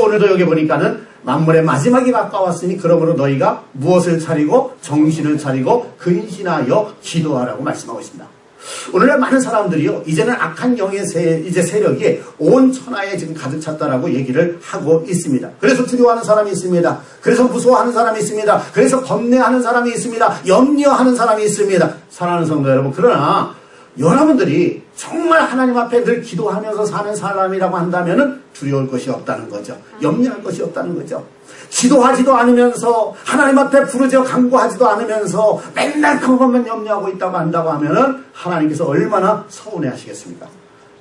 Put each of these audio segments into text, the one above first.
오늘도 여기 보니까는 만물의 마지막이 가까웠으니 그러므로 너희가 무엇을 차리고 정신을 차리고 근신하여 기도하라고 말씀하고 있습니다. 오늘날 많은 사람들이요 이제는 악한 영의 세, 이제 세력이 온 천하에 지금 가득 찼다라고 얘기를 하고 있습니다. 그래서 두려워하는 사람이 있습니다. 그래서 무서워하는 사람이 있습니다. 그래서 겁내하는 사람이 있습니다. 염려하는 사람이 있습니다. 사랑하는 성도 여러분 그러나 여러분들이 정말 하나님 앞에 늘 기도하면서 사는 사람이라고 한다면 두려울 것이 없다는 거죠. 염려할 것이 없다는 거죠. 기도하지도 않으면서 하나님 앞에 부르짖어 간구하지도 않으면서 맨날 그것만 염려하고 있다고 한다고 하면은 하나님께서 얼마나 서운해 하시겠습니까?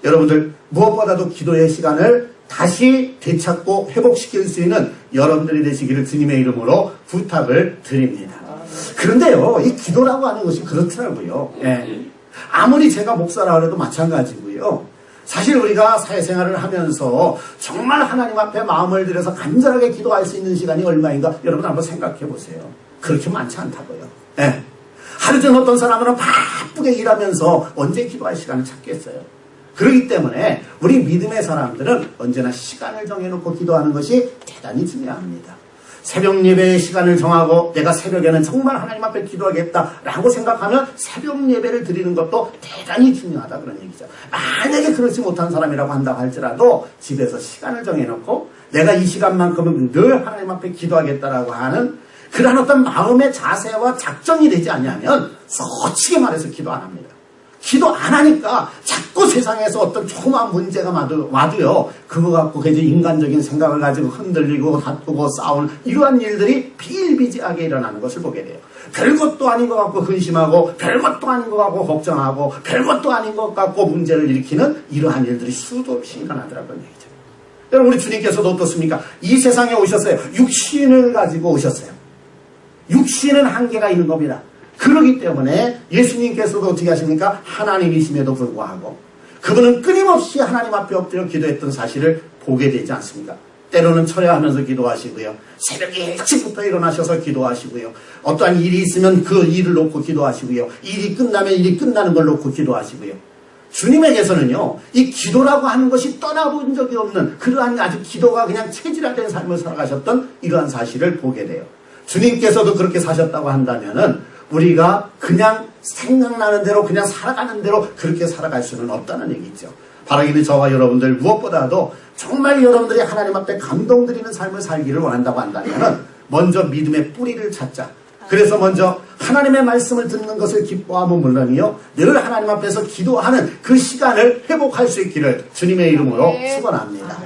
여러분들 무엇보다도 기도의 시간을 다시 되찾고 회복시킬 수 있는 여러분들이 되시기를 주님의 이름으로 부탁을 드립니다. 그런데요, 이 기도라고 하는 것이 그렇더라고요. 예. 아무리 제가 목사라 그래도 마찬가지고요. 사실 우리가 사회생활을 하면서 정말 하나님 앞에 마음을 들여서 간절하게 기도할 수 있는 시간이 얼마인가 여러분 한번 생각해 보세요. 그렇게 많지 않다고요. 예. 하루 전 어떤 사람은 바쁘게 일하면서 언제 기도할 시간을 찾겠어요. 그렇기 때문에 우리 믿음의 사람들은 언제나 시간을 정해놓고 기도하는 것이 대단히 중요합니다. 새벽 예배의 시간을 정하고 내가 새벽에는 정말 하나님 앞에 기도하겠다라고 생각하면 새벽 예배를 드리는 것도 대단히 중요하다 그런 얘기죠. 만약에 그렇지 못한 사람이라고 한다고 할지라도 집에서 시간을 정해놓고 내가 이 시간만큼은 늘 하나님 앞에 기도하겠다라고 하는 그런 어떤 마음의 자세와 작정이 되지 않냐면 솔직히 말해서 기도 안 합니다. 기도 안 하니까 자꾸 세상에서 어떤 조그만 문제가 와도, 와도요, 그거 갖고 굉장히 인간적인 생각을 가지고 흔들리고 다투고 싸우는 이러한 일들이 비일비재하게 일어나는 것을 보게 돼요. 별것도 아닌 것 같고 근심하고, 별것도 아닌 것 같고 걱정하고, 별것도 아닌 것 같고 문제를 일으키는 이러한 일들이 수도 없이 일어나더라고요. 여러분, 우리 주님께서도 어떻습니까? 이 세상에 오셨어요. 육신을 가지고 오셨어요. 육신은 한계가 있는 겁니다. 그러기 때문에 예수님께서도 어떻게 하십니까? 하나님이심에도 불구하고 그분은 끊임없이 하나님 앞에 엎드려 기도했던 사실을 보게 되지 않습니까? 때로는 철야하면서 기도하시고요. 새벽에 일찍부터 일어나셔서 기도하시고요. 어떠한 일이 있으면 그 일을 놓고 기도하시고요. 일이 끝나면 일이 끝나는 걸 놓고 기도하시고요. 주님에게서는요, 이 기도라고 하는 것이 떠나본 적이 없는 그러한 아주 기도가 그냥 체질화된 삶을 살아가셨던 이러한 사실을 보게 돼요. 주님께서도 그렇게 사셨다고 한다면 은 우리가 그냥 생각나는 대로 그냥 살아가는 대로 그렇게 살아갈 수는 없다는 얘기죠. 바라기는 저와 여러분들 무엇보다도 정말 여러분들이 하나님 앞에 감동드리는 삶을 살기를 원한다고 한다면 먼저 믿음의 뿌리를 찾자. 그래서 먼저 하나님의 말씀을 듣는 것을 기뻐하면 물론이요. 늘 하나님 앞에서 기도하는 그 시간을 회복할 수 있기를 주님의 이름으로 축원합니다.